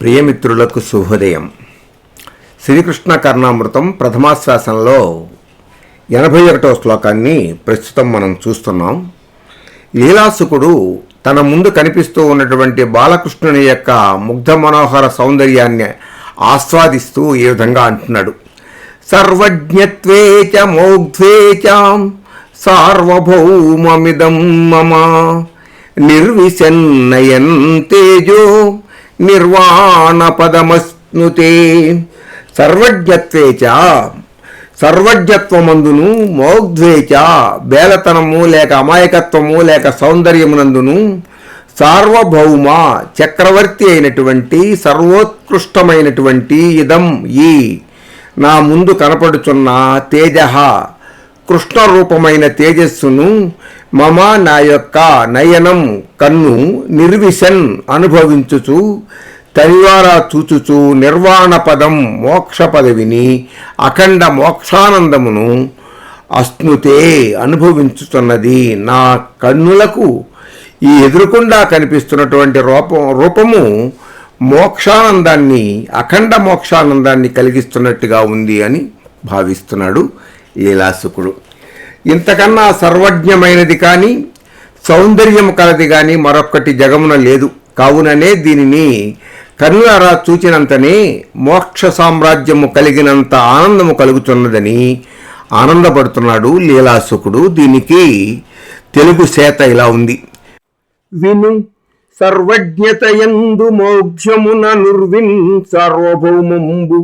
ప్రియమిత్రులకు శుభోదయం. శ్రీకృష్ణ కర్ణామృతం ప్రథమాశ్వాసంలో ఎనభై ఒకటో శ్లోకాన్ని ప్రస్తుతం మనం చూస్తున్నాం. లీలాసుకుడు తన ముందు కనిపిస్తూ ఉన్నటువంటి బాలకృష్ణుని యొక్క ముగ్ధ మనోహర సౌందర్యాన్ని ఆస్వాదిస్తూ ఈ విధంగా అంటున్నాడు. సర్వజ్ఞత్వే చ మోగ్ధ్వే సార్వభౌమమిదం మమ నిర్విశన్నయన్ తేజో నిర్వాణపదమస్నుతే సర్వజ్ఞత్వేచ సర్వజ్ఞత్వమందును మోగ్ధ్వేచ బేలతనము లేక అమాయకత్వము లేక సౌందర్యమునందును సార్వభౌమ చక్రవర్తి అయినటువంటి సర్వోత్కృష్టమైనటువంటి ఇదం ఈ. నా ముందు కనపడుచున్న తేజ కృష్ణ రూపమైన తేజస్సును మమ నా యొక్క నయనం కన్ను నిర్విశన్ అనుభవించుచు తనివారా చూచుచు నిర్వాణ పదం మోక్ష పదవిని అఖండ మోక్షానందమును అస్నుతే అనుభవించుతున్నది నా కన్నులకు. ఈ ఎదురుకుండా కనిపిస్తున్నటువంటి రూపం రూపము మోక్షానందాన్ని అఖండ మోక్షానందాన్ని కలిగిస్తున్నట్టుగా ఉంది అని భావిస్తున్నాడు లీలాసుకుడు ఇంతకన్నా సర్వజ్ఞమైనది కానీ సౌందర్యం కలది కానీ మరొక్కటి జగమున లేదు. కావుననే దీనిని కన్నులారా చూచినంతనే మోక్ష సామ్రాజ్యము కలిగినంత ఆనందము కలుగుతున్నదని ఆనందపడుతున్నాడు లీలాసుకుడు దీనికి తెలుగు సేత ఇలా ఉంది. విను సర్వజ్ఞతయందు మోక్షమున నుర్విన్ సార్వభౌమంబు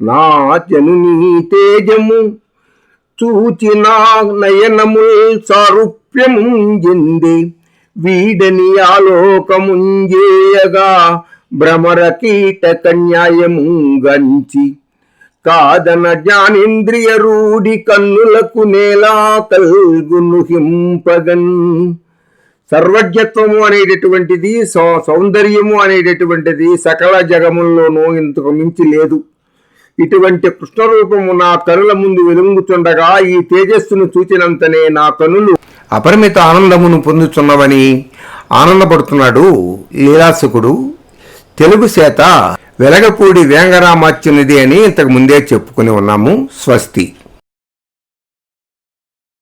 నా జనుని తేజము చూచిన నయనముల్ సారూప్యము వీడని ఆలోకముంజేయగా భ్రమర కీట గంచి కాదన జ్ఞానేంద్రియ రూఢి కన్నులకు నేలా కల్గును హింపగన్ సర్వజ్ఞత్వము అనేటటువంటిది సౌ- సౌందర్యము అనేటటువంటిది సకల జగముల్లోనూ ఇంతకు మించి లేదు. ఇటువంటి కృష్ణరూపము నా కనుల ముందు వెలుగుచుండగా ఈ తేజస్సును చూచినంతనే నా కనులు అపరిమిత ఆనందమును పొందుతున్నవని ఆనందపడుతున్నాడు లీలాసుకుడు తెలుగు చేత వెలగపూడి వేంగరామాచ్యునిది అని ఇంతకు ముందే చెప్పుకుని ఉన్నాము. స్వస్తి.